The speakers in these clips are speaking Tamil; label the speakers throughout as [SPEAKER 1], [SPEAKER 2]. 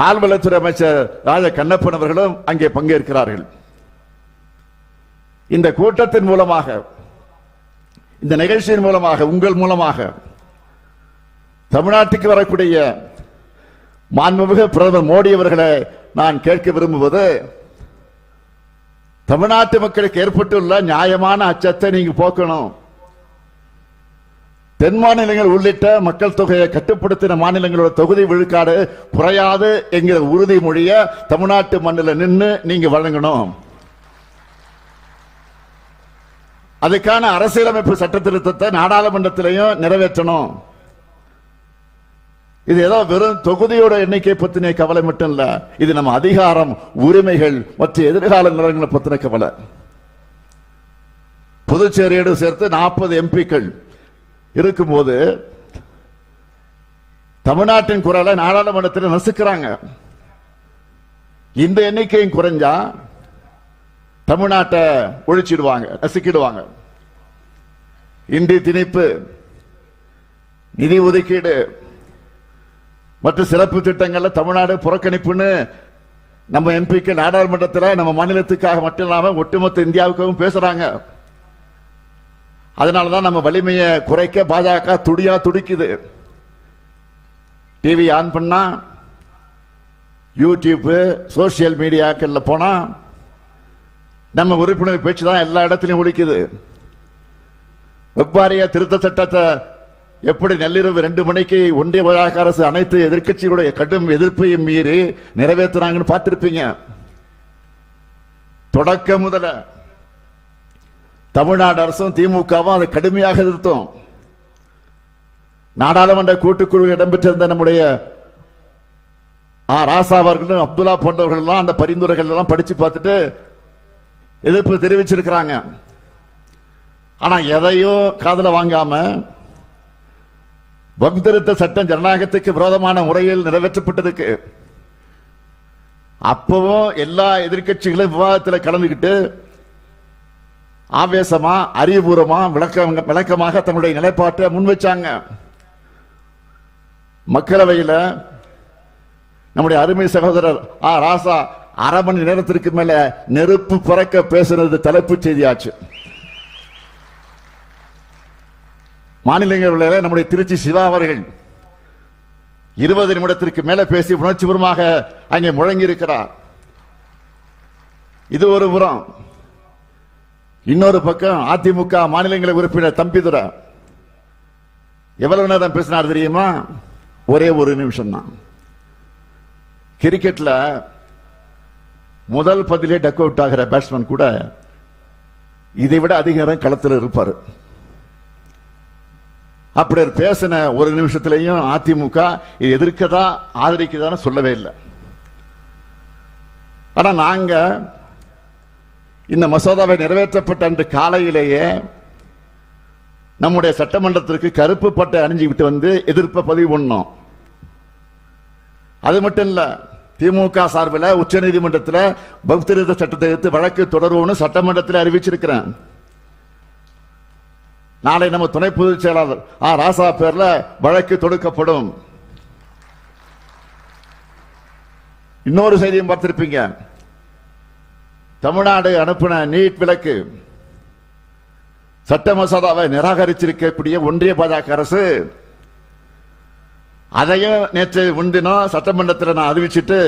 [SPEAKER 1] பால்வளத்துறை அமைச்சர் ராஜ கண்ணப்பன் அவர்களும் அங்கே பங்கேற்கிறார்கள். இந்த கூட்டத்தின் மூலமாக இந்த நிகழ்ச்சியின் மூலமாக உங்கள் மூலமாக தமிழ்நாட்டுக்கு வரக்கூடிய மாண்புமிகு பிரதமர் மோடி அவர்களை நான் கேட்க விரும்புவது தமிழ்நாட்டு மக்களுக்கு ஏற்பட்டுள்ள நியாயமான அச்சத்தை நீங்க போக்கணும். தென் மாநிலங்கள் உள்ளிட்ட மக்கள் தொகையை கட்டுப்படுத்தின மாநிலங்களோட தொகுதி விழுக்காடு குறையாது என்கிற உறுதிமொழியை தமிழ்நாட்டு மண்ணில் நின்று நீங்க வழங்கணும். அதுக்கான அரசியலமைப்பு சட்ட திருத்தத்தை நாடாளுமன்றத்திலையும் நிறைவேற்றணும். இது ஏதோ வெறும் தொகுதியோட எண்ணிக்கை பத்தின கவலை மட்டும் இல்ல இது நம்ம அதிகாரம் உரிமைகள் மற்றும் எதிர்கால நிலங்களை பத்தின கவலை. புதுச்சேரியோடு சேர்த்து நாற்பது எம்பிக்கள் இருக்கும்போது தமிழ்நாட்டின் குரலை நாடாளுமன்றத்தில் நசுக்கிறாங்க. இந்த எண்ணிக்கையும் குறைஞ்சா தமிழ்நாட்டை ஒழிச்சிடுவாங்க நசுக்கிடுவாங்க. இந்தி திணிப்பு நிதி ஒதுக்கீடு மற்ற சிறப்பு திட்டங்கள்ல தமிழ்நாடு புறக்கணிப்புன்னு நம்ம எம்பிக்கு நாடாளுமன்றத்தில் நம்ம மாநிலத்துக்காக மட்டும் இல்லாம ஒட்டுமொத்த இந்தியாவுக்காகவும் பேசுறாங்க. அதனால தான் நம்ம வலிமையை குறைக்க பாஜக துடியா துடிக்குது. டிவி ஆன் பண்ணா யூடியூப்பு சோசியல் மீடியாக்கள்ல போனா நம்ம உறுப்பினர் பேச்சு தான் எல்லா இடத்துலையும் ஒழிக்குது வெவ்வாரிய திருத்த சட்டத்தை எப்படி நள்ளிரவு ரெண்டு மணிக்கு ஒன்றிய பாஜக அரசு அனைத்து எதிர்க்கட்சிகளுடைய கடும் எதிர்ப்பையும் மீறி நிறைவேற்றுறாங்கன்னு பார்த்திருப்பீங்க. தொடக்க முதல்ல தமிழ்நாடு அரசும் திமுகவும் அதை கடுமையாக எதிர்த்தோம். நாடாளுமன்ற கூட்டுக்குழு இடம்பெற்றிருந்த நம்முடைய ஆ, ராசா அவர்களும் அப்துல்லா போன்றவர்கள்லாம் அந்த பரிந்துரைகள் எல்லாம் படிச்சு பார்த்துட்டு எதிர்ப்பு தெரிவிச்சிருக்கிறாங்க. ஆனா எதையும் காதுல வாங்காம வகுத்திருத்த சட்டம் ஜனநாயகத்துக்கு விரோதமான முறையில் நிறைவேற்றப்பட்டதுக்கு அப்பவும் எல்லா எதிர்க்கட்சிகளும் விவாதத்தில் கலந்துக்கிட்டு ஆவேசமா அறிவுபூர்வமா விளக்கம் விளக்கமாக தங்களுடைய நிலைப்பாட்டை முன் வச்சாங்க. மக்களவையில் நம்முடைய அருமை சகோதரர் ஆ ராசா அரை மணி நேரத்திற்கு மேல நெருப்பு பறக்க பேசுனது தலைப்பு செய்தியாச்சு. மாநிலங்களவையில் நம்முடைய திருச்சி சிவா அவர்கள் இருபது நிமிடத்திற்கு மேல பேசி உணர்ச்சிபூர்வமாக அங்கே முழங்கி இருக்கிறார் இது ஒரு புறம். இன்னொரு பக்கம் அதிமுக மாநிலங்களை உறுப்பினர் தம்பிதுரை. எவ்வளவு நேரம் பேசினார் தெரியுமா? ஒரே ஒரு நிமிஷம் தான் கிரிக்கெட்ல முதல் பதிலே டக் அவுட் ஆகிற பேட்ஸ்மேன் கூட இதை விட அதிக நேரம் களத்தில் இருப்பார். அப்படி பேசின ஒரு நிமிஷத்திலையும் அதிமுக இது எதிர்க்கதா ஆதரிக்கதான்னு சொல்லவே இல்லை. ஆனா நாங்க இந்த மசோதாவை நிறைவேற்றப்பட்ட அன்று காலையிலேயே நம்முடைய சட்டமன்றத்திற்கு கருப்பு பட்டை அணிஞ்சுக்கிட்டு வந்து எதிர்ப்பை பதிவு பண்ணோம். அது மட்டும் இல்லை திமுக சார்பில் உச்ச நீதிமன்றத்தில் பக்திருத்த சட்டத்தை எடுத்து வழக்கு தொடருவோம்னு சட்டமன்றத்தில் அறிவிச்சிருக்கிறேன். நாளை நம்ம துணை பொதுச் செயலாளர் ஆ. ராசா பேர்ல வழக்கு தொடுக்கப்படும். இன்னொரு செய்தியும் பார்த்திருப்பீங்க. தமிழ்நாடு அனுப்பின நீட் விலக்கு. சட்ட மசோதாவை நிராகரிச்சிருக்கக்கூடிய ஒன்றிய பாஜக அரசு அதையும் நேற்று முன்தினம் சட்டமன்றத்தில் நான் அறிவிச்சிட்டு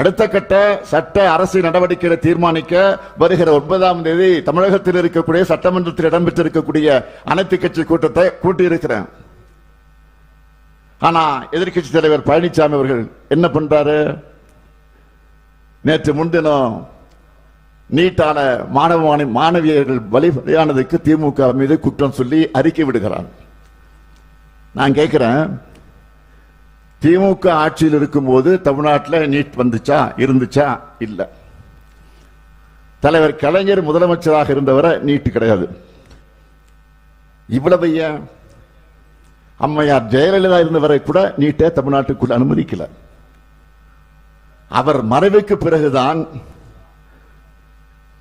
[SPEAKER 1] அடுத்த கட்ட சட்ட அரசு நடவடிக்கைகளை தீர்மானிக்க வருகிற ஒன்பதாம் தேதி தமிழகத்தில் இருக்கக்கூடிய சட்டமன்றத்தில் இடம்பெற்றிருக்கக்கூடிய அனைத்து கட்சி கூட்டத்தை கூட்டியிருக்கிறேன். ஆனா எதிர்க்கட்சி தலைவர் பழனிசாமி அவர்கள் என்ன பண்றாரு? நேற்று முன்தினம் நீட்டான மாணவ மாணவியர்கள் பலியானதுக்கு திமுக மீது குற்றம் சொல்லி அறிக்கை விடுகிறார். நான் கேட்கிறேன் திமுக ஆட்சியில் இருக்கும்போது தமிழ்நாட்டில் நீட் வந்துச்சா இருந்துச்சா இல்லை. தலைவர் கலைஞர் முதலமைச்சராக இருந்தவரை நீட் கிடையாது. இவ்வளவு ஏன்? அம்மையார் ஜெயலலிதா இருந்தவரை கூட நீட்டை தமிழ்நாட்டுக்குள் அனுமதிக்கலை. அவர் மறைவுக்கு பிறகுதான்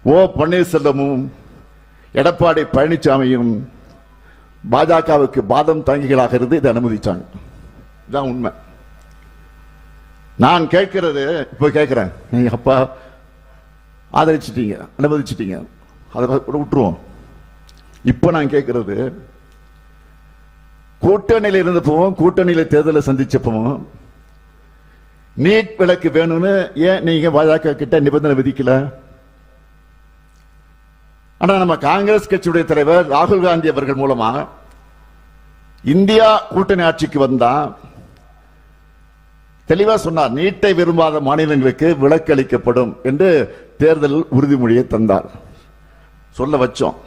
[SPEAKER 1] ஓ பன்னீர்செல்வமும் எடப்பாடி பழனிசாமியும் பாஜகவுக்கு பாதம் தாங்கிகளாக இருந்து இதை அனுமதிச்சாங்க. இதுதான் உண்மை. நான் கேட்கிறது இப்ப கேட்கிறேன். நீங்க அப்பா ஆதரிச்சிட்டீங்க அனுமதிச்சிட்டீங்க. அதை கூட விட்டுருவோம். இப்ப நான் கேட்கிறது கூட்டணியில் இருந்தப்பவும் கூட்டணியில் தேர்தலை சந்திச்சப்பவும் நீட் விலக்கு வேணும்னு ஏன் நீங்க பாஜக கிட்ட நிபந்தனை விதிக்கல? ஆனா நம்ம காங்கிரஸ் கட்சியுடைய தலைவர் ராகுல் காந்தி அவர்கள் மூலமா இந்தியா கூட்டணி ஆட்சிக்கு வந்தா தெளிவா சொன்னார் நீட்டை விரும்பாத மாநிலங்களுக்கு விலக்கு அளிக்கப்படும் என்று தேர்தல் உறுதிமொழியை தந்தார். சொல்ல வச்சோம்.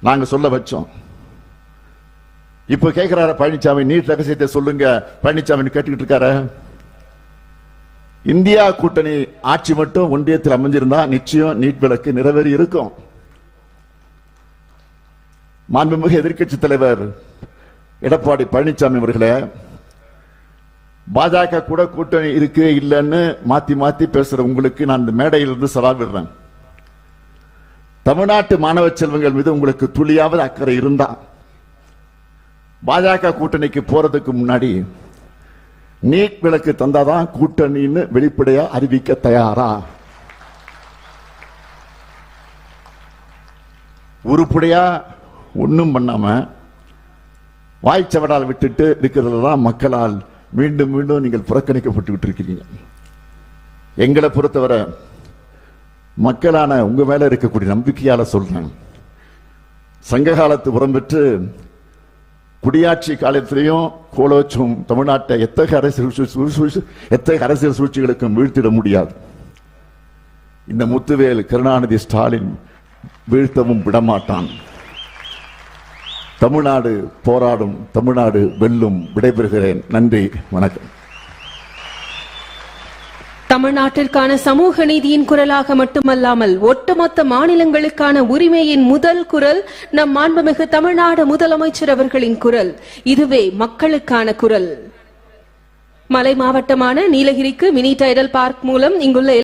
[SPEAKER 1] நாங்க சொல்ல வச்சோம். இப்ப கேட்கிறாரு பழனிசாமி நீட் ரகசியத்தை சொல்லுங்க. பழனிசாமி கேட்டுக்கிட்டு இருக்காரு. இந்தியா கூட்டணி ஆட்சி மட்டும் ஒன்றியத்தில் அமைஞ்சிருந்தா நிச்சயம் நீட் விளக்கு நிறைவேறி இருக்கும். மாண்புமிகு எதிர்க்கட்சி தலைவர் எடப்பாடி பழனிசாமி அவர்களே பாஜக கூட கூட்டணி இருக்கு இல்லைன்னு மாத்தி மாத்தி பேசுற உங்களுக்கு நான் இந்த மேடையிலிருந்து சவால் விடுறேன். தமிழ்நாட்டு மாணவ செல்வங்கள் மீது உங்களுக்கு துளியாவது அக்கறை இருந்தா பாஜக கூட்டணிக்கு போறதுக்கு முன்னாடி நீட் விளக்கு தந்தாதான் கூட்டணின்னு வெளிப்படையா அறிவிக்க தயாரா? உருப்படியா ஒன்றும் பண்ணாம வாய்ச்சவடால் விட்டுட்டு இருக்கிறதுல தான் மக்களால் மீண்டும் மீண்டும் நீங்கள் புறக்கணிக்கப்பட்டு இருக்கிறீங்க. எங்களை பொறுத்தவரை மக்களான உங்க மேல இருக்கக்கூடிய நம்பிக்கையால சொல்றேன். சங்க காலத்து உரம் பெற்று குடியாட்சி காலத்திலையும் கோலோச்சும் தமிழ்நாட்டை எத்தகைய அரசியல் சூழ்ச்சி- எத்தகைய அரசியல் சூழ்ச்சிகளுக்கும் வீழ்த்திட முடியாது. இந்த முத்துவேல் கருணாநிதி ஸ்டாலின் வீழ்த்தவும் விடமாட்டான். தமிழ்நாடு போராடும் தமிழ்நாடு வெல்லும் விடைபெறுகிறேன். நன்றி வணக்கம்.
[SPEAKER 2] தமிழ்நாட்டிற்கான சமூக நீதியின் குரலாக மட்டுமல்லாமல் ஒட்டுமொத்த மாநிலங்களுக்கான உரிமையின் முதல் குரல் நம் மாண்புமிகு தமிழ்நாடு முதலமைச்சர் அவர்களின் குரல். இதுவே மக்களுக்கான குரல். மலை மாவட்டமான நீலகிரிக்கு மினி டைடல் பார்க் மூலம் இங்குள்ள